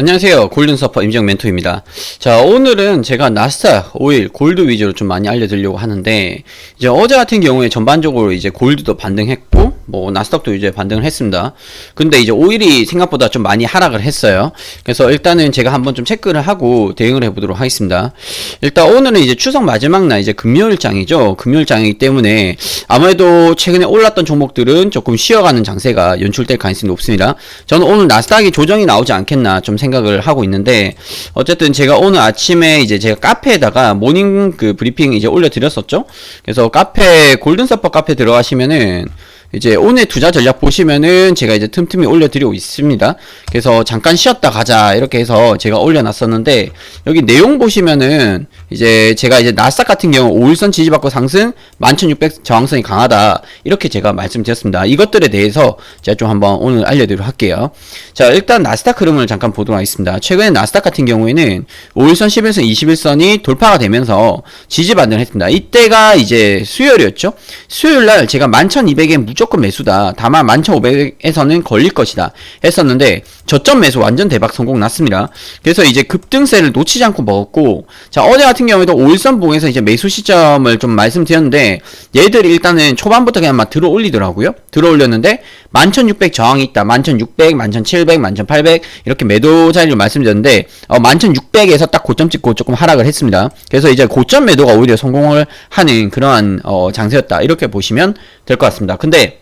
안녕하세요. 골든서퍼 임정 멘토입니다. 자, 오늘은 제가 나스닥 오일 골드 위주로 좀 많이 알려드리려고 하는데, 이제 어제 같은 경우에 전반적으로 이제 골드도 반등했고, 뭐, 나스닥도 이제 반등을 했습니다. 근데 이제 오일이 생각보다 좀 많이 하락을 했어요. 그래서 일단은 제가 한번 좀 체크를 하고 대응을 해보도록 하겠습니다. 일단 오늘은 이제 추석 마지막 날 이제 금요일장이죠. 금요일장이기 때문에 아무래도 최근에 올랐던 종목들은 조금 쉬어가는 장세가 연출될 가능성이 높습니다. 저는 오늘 나스닥이 조정이 나오지 않겠나 좀 생각을 하고 있는데 어쨌든 제가 오늘 아침에 이제 제가 카페에다가 모닝 그 브리핑 이제 올려드렸었죠. 그래서 카페 골든서퍼 카페 들어가시면은 이제 오늘 투자 전략 보시면은 제가 이제 틈틈이 올려드리고 있습니다. 그래서 잠깐 쉬었다 가자 이렇게 해서 제가 올려놨었는데 여기 내용 보시면은 이제 제가 이제 나스닥 같은 경우 5일선 지지받고 상승 11,600 저항선이 강하다 이렇게 제가 말씀드렸습니다. 이것들에 대해서 제가 좀 한번 오늘 알려드리도록 할게요. 자 일단 나스닥 흐름을 잠깐 보도록 하겠습니다. 최근에 나스닥 같은 경우에는 5일선, 11선, 21선이 돌파가 되면서 지지 반등을 했습니다. 이때가 이제 수요일이었죠. 수요일 날 제가 11,200엔 무조건 매수다. 다만 11,500에서는 걸릴 것이다. 했었는데 저점 매수 완전 대박 성공 났습니다. 그래서 이제 급등세를 놓치지 않고 먹었고 자 어제 같은 경우에도 5일선 봉에서 이제 매수 시점을 좀 말씀드렸는데 얘들이 일단은 초반부터 그냥 막 들어 올리더라고요. 들어 올렸는데 11,600 저항이 있다. 11,600, 11,700, 11,800 이렇게 매도 자리를 말씀드렸는데 어, 11,600에서 딱 고점 찍고 조금 하락을 했습니다. 그래서 이제 고점 매도가 오히려 성공을 하는 그러한 어, 장세였다. 이렇게 보시면 될 것 같습니다. 근데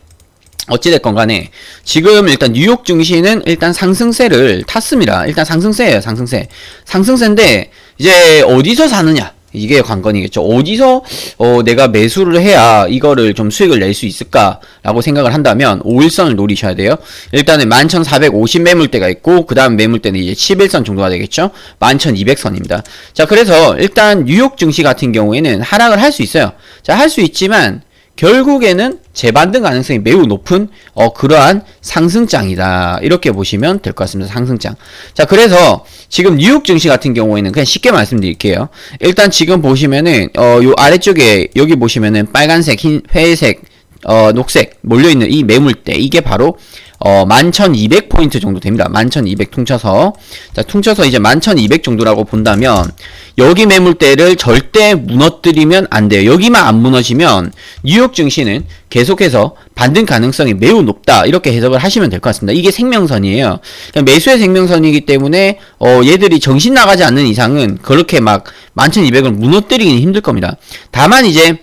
어찌됐건 간에 지금 일단 뉴욕 증시는 일단 상승세를 탔습니다. 일단 상승세예요, 상승세. 상승세인데 이제 어디서 사느냐? 이게 관건이겠죠. 어디서 어, 내가 매수를 해야 이거를 좀 수익을 낼 수 있을까라고 생각을 한다면 5일선을 노리셔야 돼요. 일단은 11,450 매물대가 있고 그 다음 매물대는 이제 11선 정도가 되겠죠. 11,200선입니다. 자, 그래서 일단 뉴욕 증시 같은 경우에는 하락을 할 수 있어요. 자, 할 수 있지만 결국에는 재반등 가능성이 매우 높은 어 그러한 상승장이다. 이렇게 보시면 될 것 같습니다. 상승장. 자 그래서 지금 뉴욕 증시 같은 경우에는 그냥 쉽게 말씀드릴게요. 일단 지금 보시면은 어 요 아래쪽에 여기 보시면은 빨간색 흰 회색 어 녹색 몰려있는 이 매물대. 이게 바로 어, 11,200포인트 정도 됩니다. 11,200 퉁쳐서. 자, 퉁쳐서 이제 11,200 정도라고 본다면, 여기 매물대를 절대 무너뜨리면 안 돼요. 여기만 안 무너지면, 뉴욕 증시는 계속해서 반등 가능성이 매우 높다. 이렇게 해석을 하시면 될 것 같습니다. 이게 생명선이에요. 그러니까 매수의 생명선이기 때문에, 어, 얘들이 정신 나가지 않는 이상은 그렇게 막 11,200을 무너뜨리기는 힘들 겁니다. 다만 이제,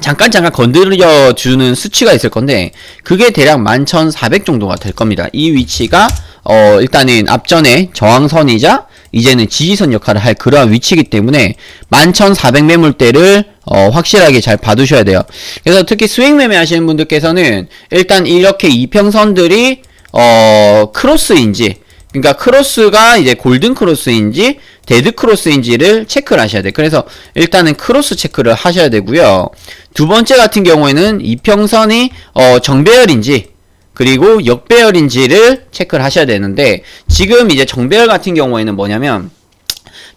잠깐 잠깐 건드려 주는 수치가 있을 건데 그게 대략 11,400 정도가 될 겁니다. 이 위치가 어 일단은 앞전에 저항선이자 이제는 지지선 역할을 할 그러한 위치이기 때문에 11,400 매물대를 어, 확실하게 잘 봐두셔야 돼요. 그래서 특히 스윙 매매 하시는 분들께서는 일단 이렇게 이평선들이 어 크로스인지 그러니까 크로스가 이제 골든 크로스인지 데드 크로스인지를 체크를 하셔야 돼요. 그래서 일단은 크로스 체크를 하셔야 되고요. 두 번째 같은 경우에는 이평선이 어 정배열인지 그리고 역배열인지를 체크를 하셔야 되는데 지금 이제 정배열 같은 경우에는 뭐냐면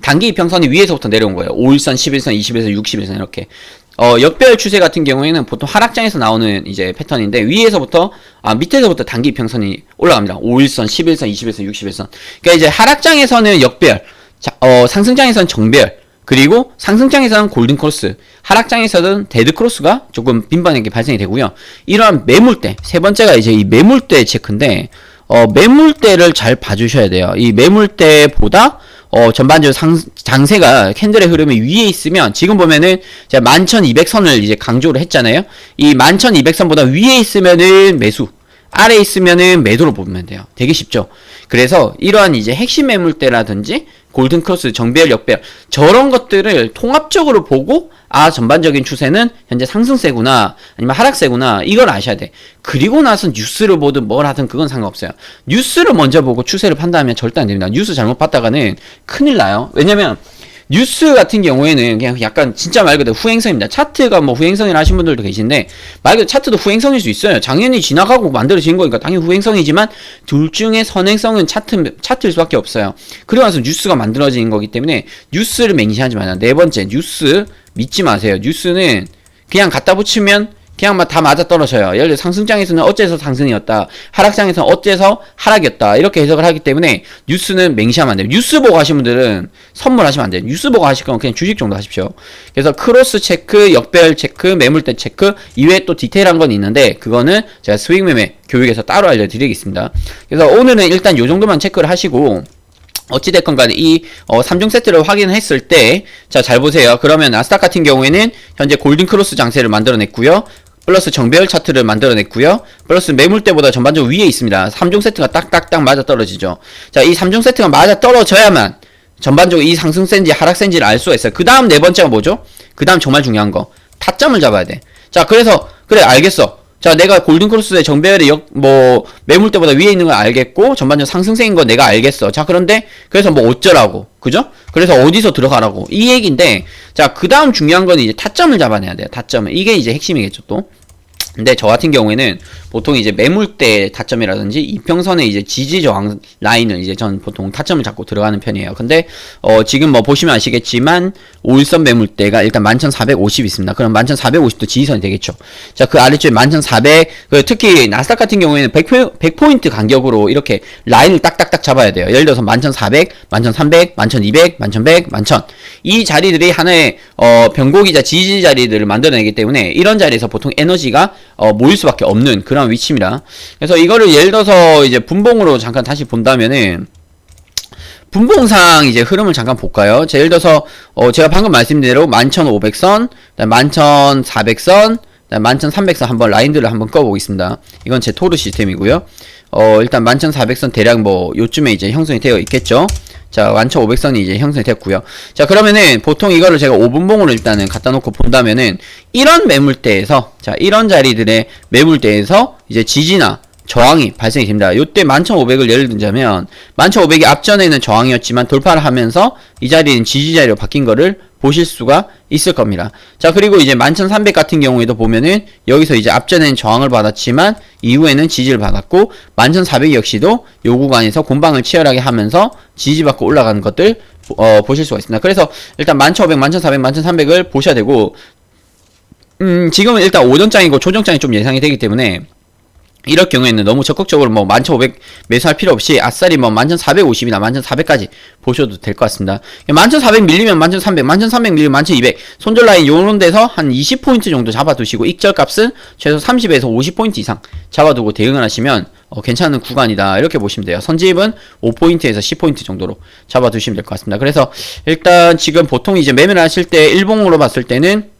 단기 이평선이 위에서부터 내려온 거예요. 5일선, 11선, 21선, 60일선 이렇게. 어, 역배열 추세 같은 경우에는 보통 하락장에서 나오는 이제 패턴인데 위에서부터 아 밑에서부터 단기 이평선이 올라갑니다. 5일선, 11선, 21선, 60일선. 그러니까 이제 하락장에서는 역배열, 자, 어, 상승장에서는 정배열, 그리고 상승장에서는 골든 크로스, 하락장에서는 데드 크로스가 조금 빈번하게 발생이 되고요. 이러한 매물대, 세 번째가 이제 이 매물대 체크인데 어, 매물대를 잘 봐주셔야 돼요. 이 매물대보다 어, 전반적으로 상, 장세가 캔들의 흐름이 위에 있으면 지금 보면은 제가 11,200선을 이제 강조를 했잖아요. 이 11,200선보다 위에 있으면은 매수, 아래 있으면은 매도로 보면 돼요. 되게 쉽죠. 그래서 이러한 이제 핵심 매물대라든지 골든 크로스, 정배열, 역배열 저런 것들을 통합적으로 보고 아 전반적인 추세는 현재 상승세구나 아니면 하락세구나 이걸 아셔야 돼. 그리고 나서 뉴스를 보든 뭘 하든 그건 상관없어요. 뉴스를 먼저 보고 추세를 판단하면 절대 안 됩니다. 뉴스 잘못 봤다가는 큰일 나요. 왜냐면 뉴스 같은 경우에는 그냥 약간 진짜 말 그대로 후행성입니다. 차트가 뭐 후행성이라 하신 분들도 계신데 말 그대로 차트도 후행성일 수 있어요. 작년이 지나가고 만들어진 거니까 당연히 후행성이지만 둘 중에 선행성은 차트 차트일 수밖에 없어요. 그러고 나서 뉴스가 만들어진 거기 때문에 뉴스를 맹신하지 마요. 네 번째 뉴스 믿지 마세요. 뉴스는 그냥 갖다 붙이면 그냥 막 다 맞아 떨어져요. 예를 들어 상승장에서는 어째서 상승이었다. 하락장에서는 어째서 하락이었다. 이렇게 해석을 하기 때문에 뉴스는 맹시하면 안 돼요. 뉴스 보고 하신 분들은 선물하시면 안 돼요. 뉴스 보고 하실 거면 그냥 주식 정도 하십시오. 그래서 크로스 체크, 역배열 체크, 매물대 체크 이외에 또 디테일한 건 있는데 그거는 제가 스윙 매매 교육에서 따로 알려드리겠습니다. 그래서 오늘은 일단 요 정도만 체크를 하시고 어찌됐건 간에 이 어, 3종 세트를 확인했을 때, 자, 잘 보세요. 그러면 나스닥 같은 경우에는 현재 골든 크로스 장세를 만들어냈고요. 플러스 정배열 차트를 만들어냈고요. 플러스 매물대보다 전반적으로 위에 있습니다. 3종 세트가 딱딱딱 맞아 떨어지죠. 자, 이 3종 세트가 맞아 떨어져야만 전반적으로 이 상승세인지 하락세인지를 알 수가 있어요. 그 다음 네 번째가 뭐죠? 그 다음 정말 중요한 거. 타점을 잡아야 돼. 자, 그래서, 그래, 알겠어. 자, 내가 골든크로스의 정배열이 역, 뭐, 매물대보다 위에 있는 걸 알겠고, 전반적 상승세인 거 내가 알겠어. 자, 그런데, 그래서 뭐 어쩌라고. 그죠? 그래서 어디서 들어가라고. 이 얘기인데, 자, 그 다음 중요한 건 이제 타점을 잡아내야 돼요. 타점을. 이게 이제 핵심이겠죠, 또. 근데 저 같은 경우에는 보통 이제 매물대 타점이라든지 이평선의 이제 지지 저항 라인을 이제 전 보통 타점을 잡고 들어가는 편이에요. 근데 어 지금 뭐 보시면 아시겠지만 5일선 매물대가 일단 11,450 있습니다. 그럼 11,450도 지지선이 되겠죠. 자, 그 아래쪽에 11,400그 특히 나스닥 같은 경우에는 100, 100포인트 간격으로 이렇게 라인을 딱딱딱 잡아야 돼요. 예를 들어서 11,400, 11,300, 11,200, 11,100, 11,000. 이 자리들이 하나의 어 변곡이자 지지 자리들을 만들어내기 때문에 이런 자리에서 보통 에너지가 어, 모일 수밖에 없는 그런 위치입니다. 그래서 이거를 예를 들어서 이제 분봉으로 잠깐 다시 본다면은 분봉상 이제 흐름을 잠깐 볼까요? 자, 예를 들어서 어, 제가 방금 말씀드린 대로 11,500선, 11,400선, 11,300선 한번 라인들을 한번 꺼보겠습니다. 이건 제 토르 시스템이고요. 어, 일단 11,400선 대략 뭐 요쯤에 이제 형성이 되어 있겠죠. 자, 11,500선이 이제 형성이 됐고요. 자, 그러면은 보통 이거를 제가 5분봉으로 일단은 갖다 놓고 본다면은 이런 매물대에서 자, 이런 자리들의 매물대에서 이제 지지나 저항이 발생이 됩니다. 요때 11,500을 예를 들자면 11,500이 앞전에는 저항이었지만 돌파를 하면서 이 자리는 지지 자리로 바뀐 거를 보실 수가 있을 겁니다. 자, 그리고 이제 11,300 같은 경우에도 보면은 여기서 이제 앞전에는 저항을 받았지만 이후에는 지지를 받았고 11,400 역시도 요 구간에서 공방을 치열하게 하면서 지지받고 올라가는 것들 어, 보실 수가 있습니다. 그래서 일단 11,500, 11,400, 11,300을 보셔야 되고 음, 지금은 일단 오전장이고 조정장이 좀 예상이 되기 때문에 이럴 경우에는 너무 적극적으로 뭐 11,500 매수할 필요 없이 아싸리 뭐 11,450이나 11,400까지 보셔도 될 것 같습니다. 11,400 밀리면 11,300, 11,300 밀리면 11,200 손절 라인 요런 데서 한 20포인트 정도 잡아두시고 익절 값은 최소 30에서 50포인트 이상 잡아두고 대응을 하시면 어, 괜찮은 구간이다 이렇게 보시면 돼요. 선집은 5포인트에서 10포인트 정도로 잡아두시면 될 것 같습니다. 그래서 일단 지금 보통 이제 매매를 하실 때 일봉으로 봤을 때는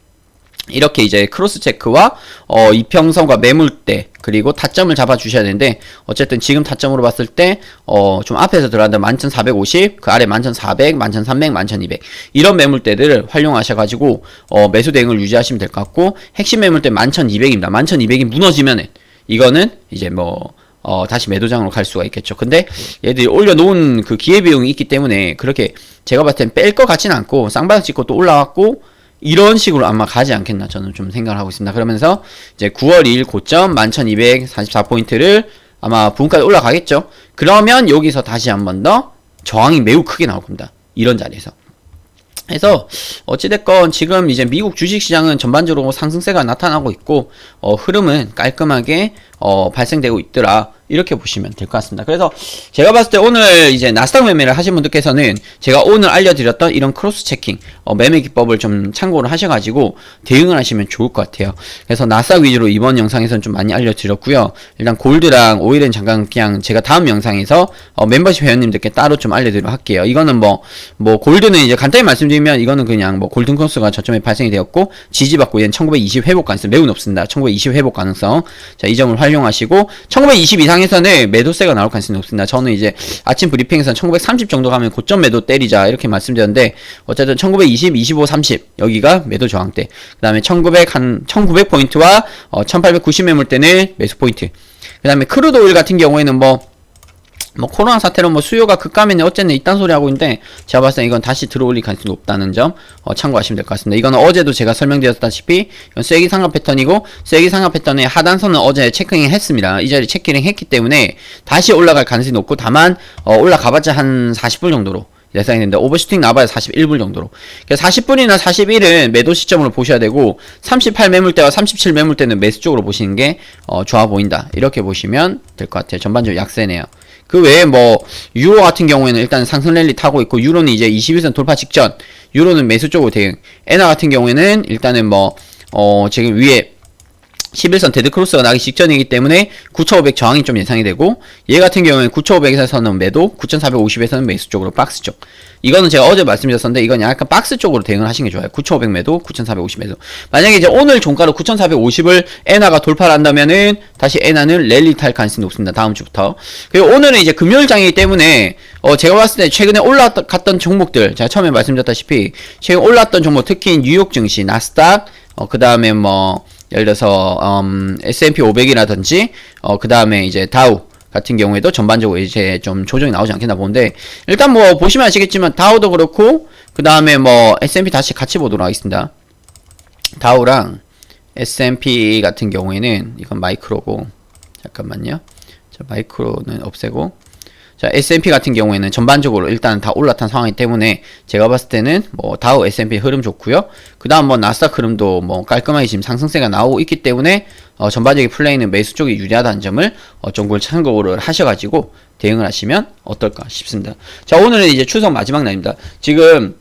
이렇게 이제 크로스 체크와 어, 이평선과 매물대 그리고 타점을 잡아 주셔야 되는데 어쨌든 지금 타점으로 봤을 때 어, 좀 앞에서 들어간다 11,450, 그 아래 11,400, 11,300, 11,200 이런 매물대들을 활용하셔 가지고 어, 매수 대응을 유지하시면 될 것 같고 핵심 매물대 11,200입니다. 11,200이 무너지면은 이거는 이제 뭐 어, 다시 매도장으로 갈 수가 있겠죠. 근데 얘들이 올려놓은 그 기회비용이 있기 때문에 그렇게 제가 봤을 땐 뺄 것 같지는 않고 쌍바닥 찍고 또 올라왔고 이런 식으로 아마 가지 않겠나 저는 좀 생각을 하고 있습니다. 그러면서 이제 9월 2일 고점 11,244포인트를 아마 부분까지 올라가겠죠. 그러면 여기서 다시 한 번 더 저항이 매우 크게 나올 겁니다. 이런 자리에서. 그래서 어찌됐건 지금 이제 미국 주식시장은 전반적으로 상승세가 나타나고 있고 어, 흐름은 깔끔하게 어, 발생되고 있더라. 이렇게 보시면 될 것 같습니다. 그래서 제가 봤을 때 오늘 이제 나스닥 매매를 하신 분들께서는 제가 오늘 알려드렸던 이런 크로스 체킹 어, 매매 기법을 좀 참고를 하셔가지고 대응을 하시면 좋을 것 같아요. 그래서 나스닥 위주로 이번 영상에서는 좀 많이 알려드렸고요. 일단 골드랑 오일은 잠깐 그냥 제가 다음 영상에서 어, 멤버십 회원님들께 따로 좀 알려드리도록 할게요. 이거는 뭐, 뭐 골드는 이제 간단히 말씀드리면 이거는 그냥 뭐 골든 크로스가 저점에 발생이 되었고 지지받고 얘는 1920 회복 가능성 매우 높습니다. 1920 회복 가능성 자 이 점을 활용 하시고 1920 이상 상에서는 매도세가 나올 가능성이 높습니다. 저는 이제 아침 브리핑에서 1930 정도 가면 고점 매도 때리자 이렇게 말씀드렸는데 어쨌든 1920, 25, 30 여기가 매도 저항대. 그 다음에 1900 한 1900포인트와 어, 1890 매물대는 매수 포인트. 그 다음에 크루드 오일 같은 경우에는 뭐 뭐 코로나 사태로 뭐 수요가 급감했네 어쨌든 이딴 소리 하고 있는데 제가 봤을 때 이건 다시 들어올릴 가능성이 높다는 점 어, 참고하시면 될 것 같습니다. 이거는 어제도 제가 설명드렸다시피 이건 쐐기 상하 패턴이고 쐐기 상하 패턴의 하단선은 어제 체크링 했습니다. 이 자리 체크링 했기 때문에 다시 올라갈 가능성이 높고 다만 어, 올라가봤자 한 40불 정도로 예상이 된다. 오버슈팅 나봐야 41불 정도로. 그러니까 40분이나 41은 매도 시점으로 보셔야 되고 38 매물대와 37 매물대는 매수 쪽으로 보시는 게 어, 좋아 보인다. 이렇게 보시면 될 것 같아요. 전반적으로 약세네요. 그 외에 뭐 유로 같은 경우에는 일단 상승 랠리 타고 있고 유로는 이제 21선 돌파 직전 유로는 매수 쪽으로 대응. 에나 같은 경우에는 일단은 뭐 어, 지금 위에 11선 데드크로스가 나기 직전이기 때문에 9,500 저항이 좀 예상이 되고 얘 같은 경우에는 9,500에서는 매도 9,450에서는 매수 쪽으로 박스 쪽. 이거는 제가 어제 말씀드렸었는데 이건 약간 박스 쪽으로 대응을 하시는 게 좋아요. 9,500 매도 9,450 매도. 만약에 이제 오늘 종가로 9,450을 에나가 돌파를 한다면은 다시 에나는 랠리 탈 가능성이 높습니다. 다음 주부터. 그리고 오늘은 이제 금요일장이기 때문에 어 제가 봤을 때 최근에 올라갔던 종목들 제가 처음에 말씀드렸다시피 최근 올랐던 종목 특히 뉴욕 증시 나스닥 어, 그 다음에 뭐, 예를 들어서, 음, S&P 500이라든지, 어, 그 다음에 이제 다우 같은 경우에도 전반적으로 이제 좀 조정이 나오지 않겠나 보는데, 일단 뭐, 보시면 아시겠지만, 다우도 그렇고, 그 다음에 뭐, S&P 다시 같이 보도록 하겠습니다. 다우랑 S&P 같은 경우에는, 이건 마이크로고, 잠깐만요. 자, 마이크로는 없애고, 자, S&P 같은 경우에는 전반적으로 일단 다 올라탄 상황이기 때문에 제가 봤을 때는 뭐 다우 S&P 흐름 좋고요. 그다음 뭐 나스닥 흐름도 뭐 깔끔하게 지금 상승세가 나오고 있기 때문에 어 전반적인 플레이는 매수 쪽이 유리하다는 점을 어 정보를 참고를 하셔가지고 대응을 하시면 어떨까 싶습니다. 자, 오늘은 이제 추석 마지막 날입니다. 지금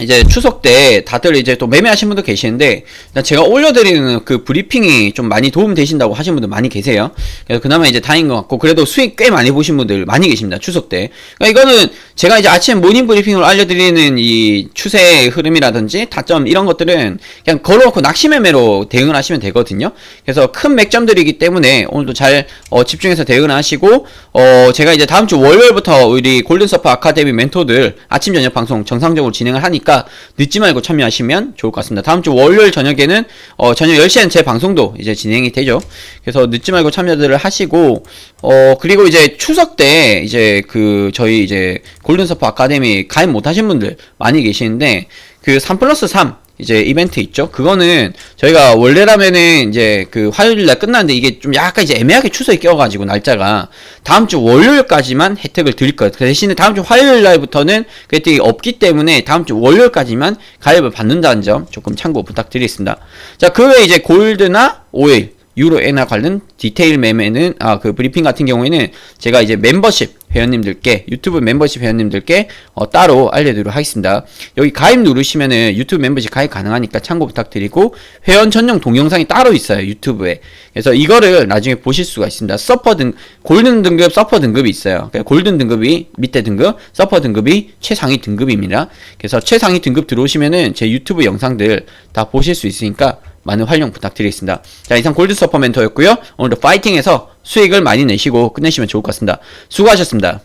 이제 추석 때 다들 이제 또 매매하신 분도 계시는데 제가 올려드리는 그 브리핑이 좀 많이 도움 되신다고 하신 분들 많이 계세요. 그래서 그나마 이제 다행인 것 같고 그래도 수익 꽤 많이 보신 분들 많이 계십니다. 추석 때. 그러니까 이거는 제가 이제 아침 모닝 브리핑으로 알려드리는 이 추세 흐름이라든지 타점 이런 것들은 그냥 걸어놓고 낚시 매매로 대응을 하시면 되거든요. 그래서 큰 맥점들이기 때문에 오늘도 잘 어, 집중해서 대응을 하시고 어, 제가 이제 다음 주 월요일부터 우리 골든 서퍼 아카데미 멘토들 아침 저녁 방송 정상적으로 진행을 하니까 늦지 말고 참여하시면 좋을 것 같습니다. 다음 주 월요일 저녁에는 어, 저녁 10시엔 제 방송도 이제 진행이 되죠. 그래서 늦지 말고 참여들을 하시고 어, 그리고 이제 추석 때 이제 그 저희 이제 골든서퍼 아카데미 가입 못 하신 분들 많이 계시는데 그 3 플러스 3 이제 이벤트 있죠. 그거는 저희가 원래라면은 이제 그 화요일 날 끝났는데 이게 좀 약간 이제 애매하게 추석이 껴가지고 날짜가 다음 주 월요일까지만 혜택을 드릴 거예요. 그 대신에 다음 주 화요일 날부터는 그 혜택이 없기 때문에 다음 주 월요일까지만 가입을 받는다는 점 조금 참고 부탁드리겠습니다. 자, 그 외에 이제 골드나 오일 유로 엔화 관련 디테일 매매는 아 그 브리핑 같은 경우에는 제가 이제 멤버십 회원님들께 유튜브 멤버십 회원님들께 어, 따로 알려드리도록 하겠습니다. 여기 가입 누르시면은 유튜브 멤버십 가입 가능하니까 참고 부탁드리고 회원 전용 동영상이 따로 있어요 유튜브에. 그래서 이거를 나중에 보실 수가 있습니다. 서퍼 등 골든 등급 서퍼 등급이 있어요. 그러니까 골든 등급이 밑에 등급, 서퍼 등급이 최상위 등급입니다. 그래서 최상위 등급 들어오시면은 제 유튜브 영상들 다 보실 수 있으니까 많은 활용 부탁드리겠습니다. 자, 이상 골드 서퍼 멘토였고요. 오늘도 파이팅해서 수익을 많이 내시고 끝내시면 좋을 것 같습니다. 수고하셨습니다.